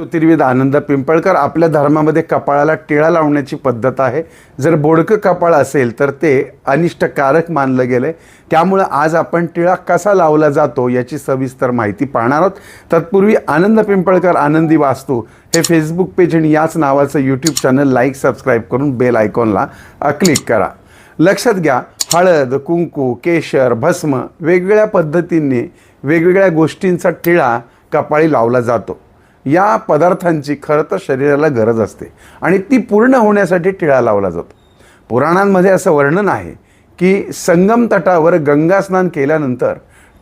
ज्योतिर्विद आनंद पिंपळकर आपल्या धर्मामध्ये कपाळाला टिळा लावण्याची पद्धत आहे. जर बोडकं कपाळ असेल तर ते अनिष्टकारक मानलं गेलं त्यामुळं आज आपण टिळा कसा लावला जातो याची सविस्तर माहिती पाहणार आहोत. तत्पूर्वी आनंद पिंपळकर आनंदी वास्तू हे फेसबुक पेज आणि याच नावाचं यूट्यूब चॅनल लाईक सबस्क्राईब करून बेल आयकॉनला क्लिक करा. लक्षात घ्या हळद कुंकू केशर भस्म वेगवेगळ्या पद्धतींनी वेगवेगळ्या गोष्टींचा टिळा कपाळी लावला जातो. या पदार्थांची खरं तर शरीराला गरज असते. आणि ती पूर्ण होण्यासाठी टिळा लावला जातो. पुराणांमध्ये असं वर्णन आहे की संगम तटावर गंगास्नान केल्यानंतर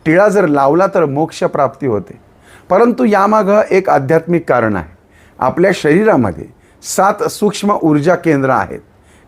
टिळा जर लावला तर मोक्षप्राप्ती होते. परंतु यामागं एक आध्यात्मिक कारण आहे. आपल्या शरीरामध्ये सात सूक्ष्म ऊर्जा केंद्र आहेत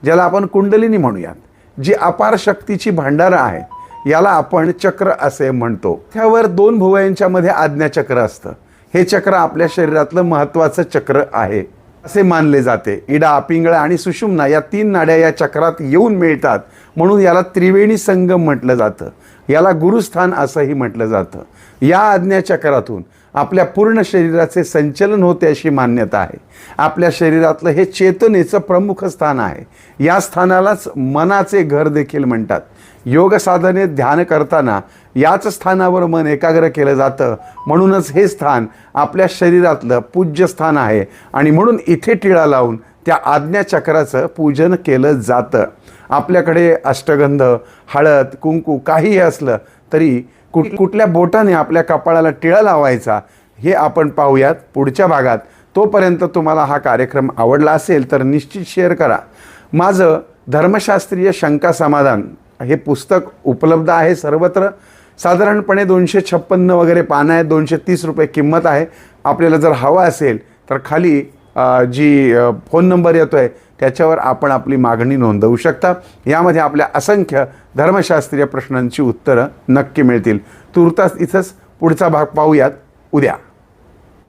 ज्याला आपण कुंडलिनी म्हणूयात जी अपार शक्तीची भांडारं आहेत याला आपण चक्र असे म्हणतो. त्यावर दोन भुवयांच्यामध्ये आज्ञाचक्र असतं. हे चक्र आपल्या शरीरातलं महत्त्वाचं चक्र आहे. असे मानले जाते. इडा पिंगळा आणि सुषुम्ना या तीन नाड्या या चक्रात येऊन मिळतात म्हणून याला त्रिवेणी संगम म्हटलं जातं. याला गुरुस्थान असंही म्हटलं जातं. या आज्ञाचक्रातून आपल्या पूर्ण शरीराचे संचलन होते अशी मान्यता आहे. आपल्या शरीरातलं हे चेतनेचं प्रमुख स्थान आहे. या स्थानालाच मनाचे घर देखील म्हणतात. योग साधनेत ध्यान करताना याच स्थानावर मन एकाग्र केलं जातं. म्हणूनच हे स्थान आपल्या शरीरातलं पूज्य स्थान आहे आणि म्हणून इथे टिळा लावून त्या आज्ञाचक्राचं पूजन केलं जातं. आपल्याकडे अष्टगंध हळद कुंकू काहीही असलं तरी कुठ कुठल्या बोटाने आपल्या कपाळाला टिळा लावायचा हे आपण पाहूयात पुढच्या भागात. तोपर्यंत तुम्हाला हा कार्यक्रम आवडला असेल तर निश्चित शेअर करा. माझं धर्मशास्त्रीय शंका समाधान हे पुस्तक उपलब्ध आहे सर्वत्र. साधारणपणे दोनशे छप्पन्न वगैरे पानं आहेत दोनशे तीस रुपये किंमत आहे. आपल्याला जर हवा असेल तर खाली जी फोन नंबर येतो आहे त्याच्यावर आपण आपली मागणी नोंदवू शकता. यामध्ये आपल्या असंख्य धर्मशास्त्रीय प्रश्नांची उत्तरं नक्की मिळतील. तुर्तास इथंच पुढचा भाग पाहूयात. उद्या.